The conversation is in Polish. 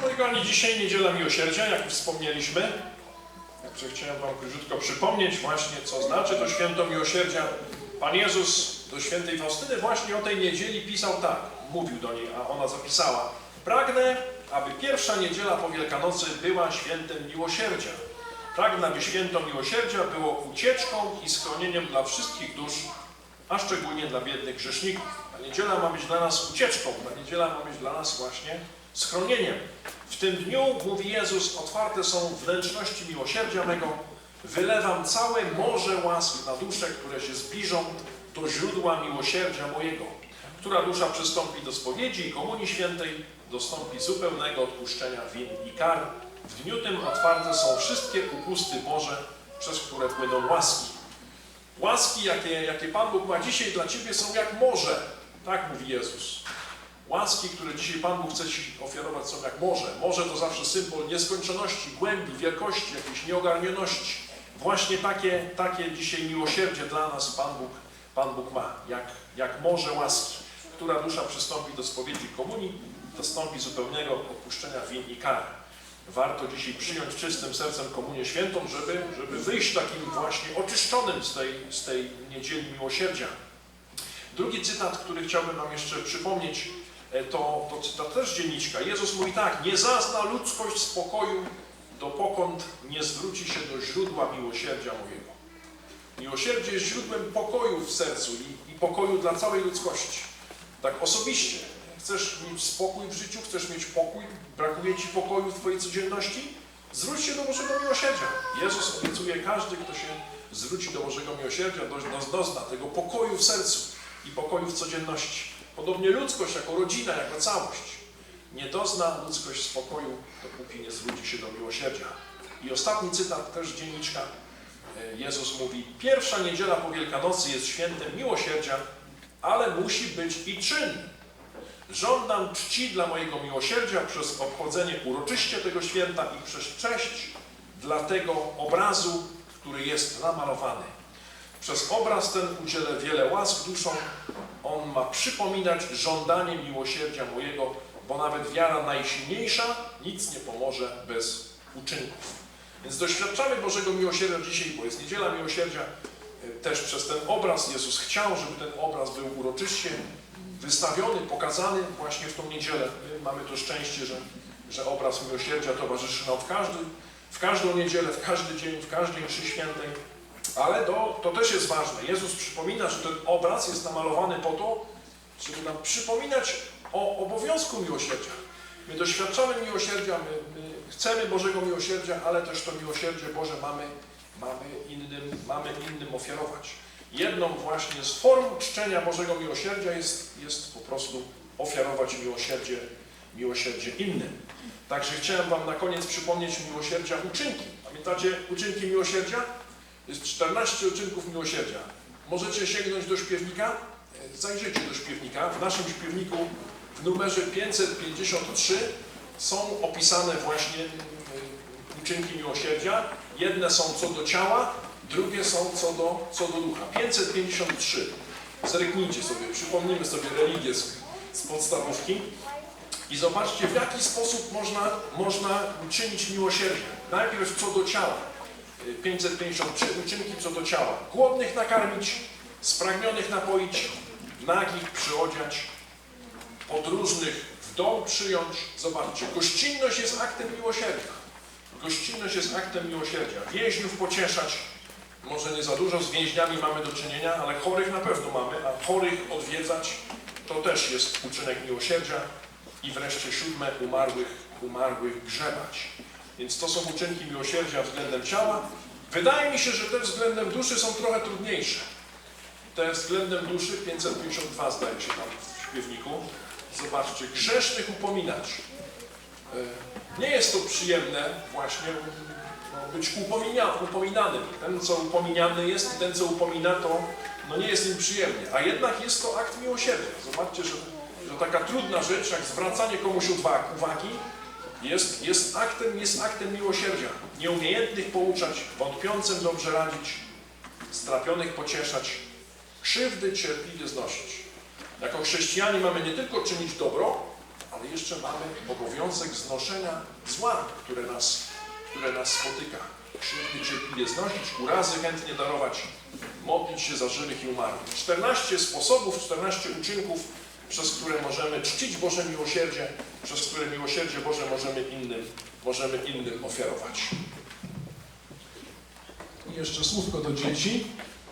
Moi kochani, dzisiaj niedziela miłosierdzia, jak wspomnieliśmy. Także chciałem Wam króciutko przypomnieć właśnie, co znaczy to święto miłosierdzia. Pan Jezus do świętej Faustyny właśnie o tej niedzieli pisał tak, mówił do niej, a ona zapisała. Pragnę, aby pierwsza niedziela po Wielkanocy była świętem miłosierdzia. Pragnę, aby święto miłosierdzia było ucieczką i schronieniem dla wszystkich dusz, a szczególnie dla biednych grzeszników. Ta niedziela ma być dla nas ucieczką, ta niedziela ma być dla nas właśnie schronieniem. W tym dniu, mówi Jezus, otwarte są wnętrzności miłosierdzia mego, wylewam całe morze łask na dusze, które się zbliżą do źródła miłosierdzia mojego. Która dusza przystąpi do spowiedzi i komunii świętej, dostąpi zupełnego odpuszczenia win i kar. W dniu tym otwarte są wszystkie upusty Boże, przez które płyną łaski. Łaski, jakie, jakie Pan Bóg ma dzisiaj dla Ciebie, są jak morze. Tak mówi Jezus. Łaski, które dzisiaj Pan Bóg chce Ci ofiarować, są jak morze. Morze to zawsze symbol nieskończoności, głębi, wielkości, jakiejś nieogarnioności. Właśnie takie, takie dzisiaj miłosierdzie dla nas Pan Bóg, Pan Bóg ma, jak, jak morze łaski. Która dusza przystąpi do spowiedzi komunii, dostąpi zupełnego odpuszczenia win i kar. Warto dzisiaj przyjąć czystym sercem komunię świętą, żeby, żeby wyjść takim właśnie oczyszczonym z tej, z tej niedzieli miłosierdzia. Drugi cytat, który chciałbym Wam jeszcze przypomnieć, to, to cytat też dzienniczka. Jezus mówi tak, nie zazna ludzkość spokoju, dopokąd nie zwróci się do źródła miłosierdzia mojego. Miłosierdzie jest źródłem pokoju w sercu i, i pokoju dla całej ludzkości. Tak osobiście. Chcesz mieć spokój w życiu, chcesz mieć pokój, brakuje Ci pokoju w Twojej codzienności? Zwróć się do Bożego Miłosierdzia. Jezus obiecuje, każdy, kto się zwróci do Bożego Miłosierdzia, do- dozna tego pokoju w sercu i pokoju w codzienności. Podobnie ludzkość jako rodzina, jako całość. Nie dozna ludzkość spokoju, dopóki nie zwróci się do miłosierdzia. I ostatni cytat, też dzienniczka. E, Jezus mówi, pierwsza niedziela po Wielkanocy jest świętem miłosierdzia, ale musi być i czyn. Żądam czci dla mojego miłosierdzia przez obchodzenie uroczyście tego święta i przez cześć dla tego obrazu, który jest namalowany. Przez obraz ten udzielę wiele łask duszom. On ma przypominać żądanie miłosierdzia mojego, bo nawet wiara najsilniejsza nic nie pomoże bez uczynków. Więc doświadczamy Bożego miłosierdzia dzisiaj, bo jest niedziela miłosierdzia, też przez ten obraz. Jezus chciał, żeby ten obraz był uroczyście wystawiony, pokazany właśnie w tą niedzielę. My mamy to szczęście, że, że obraz miłosierdzia towarzyszy nam w, każdy, w każdą niedzielę, w każdy dzień, w każdej mszy świętej. Ale to, to też jest ważne. Jezus przypomina, że ten obraz jest namalowany po to, żeby nam przypominać o obowiązku miłosierdzia. My doświadczamy miłosierdzia, my, my chcemy Bożego miłosierdzia, ale też to miłosierdzie Boże mamy, mamy, innym, mamy innym ofiarować. Jedną właśnie z form czczenia Bożego miłosierdzia jest, jest po prostu ofiarować miłosierdzie, miłosierdzie innym. Także chciałem Wam na koniec przypomnieć miłosierdzia uczynki. Pamiętacie uczynki miłosierdzia? Jest 14 uczynków miłosierdzia. Możecie sięgnąć do śpiewnika? E, Zajrzyjcie do śpiewnika. W naszym śpiewniku w numerze 553 są opisane właśnie e, uczynki miłosierdzia. Jedne są co do ciała, drugie są co do, co do ducha. 553. Zerknijcie sobie, przypomnijmy sobie religię z, z podstawówki i zobaczcie, w jaki sposób można, można uczynić miłosierdzie. Najpierw co do ciała. 553 uczynki co do ciała. Głodnych nakarmić, spragnionych napoić, nagich przyodziać, podróżnych w dom przyjąć. Zobaczcie, gościnność jest aktem miłosierdzia. Gościnność jest aktem miłosierdzia. Więźniów pocieszać. Może nie za dużo z więźniami mamy do czynienia, ale chorych na pewno mamy, a chorych odwiedzać to też jest uczynek miłosierdzia. I wreszcie siódme, umarłych, umarłych grzebać. Więc to są uczynki miłosierdzia względem ciała. Wydaje mi się, że te względem duszy są trochę trudniejsze. Te względem duszy, 552 zdaje się tam w śpiewniku. Zobaczcie, grzesznych upominać. E, Nie jest to przyjemne właśnie no, być upomina, upominanym. Ten, co upominiany jest i ten, co upomina, to no, nie jest im przyjemnie. A jednak jest to akt miłosierdzia. Zobaczcie, że, że taka trudna rzecz, jak zwracanie komuś uwag- uwagi, jest, jest, aktem, jest aktem miłosierdzia. Nieumiejętnych pouczać, wątpiącym dobrze radzić, strapionych pocieszać, krzywdy cierpliwie znosić. Jako chrześcijanie mamy nie tylko czynić dobro, ale jeszcze mamy obowiązek znoszenia zła, które nas, które nas spotyka. Krzywdy cierpliwie znosić, urazy chętnie darować, modlić się za żywych i umarłych. 14 sposobów, 14 uczynków, przez które możemy czcić Boże miłosierdzie, przez które miłosierdzie Boże możemy innym, możemy innym ofiarować. I jeszcze słówko do dzieci.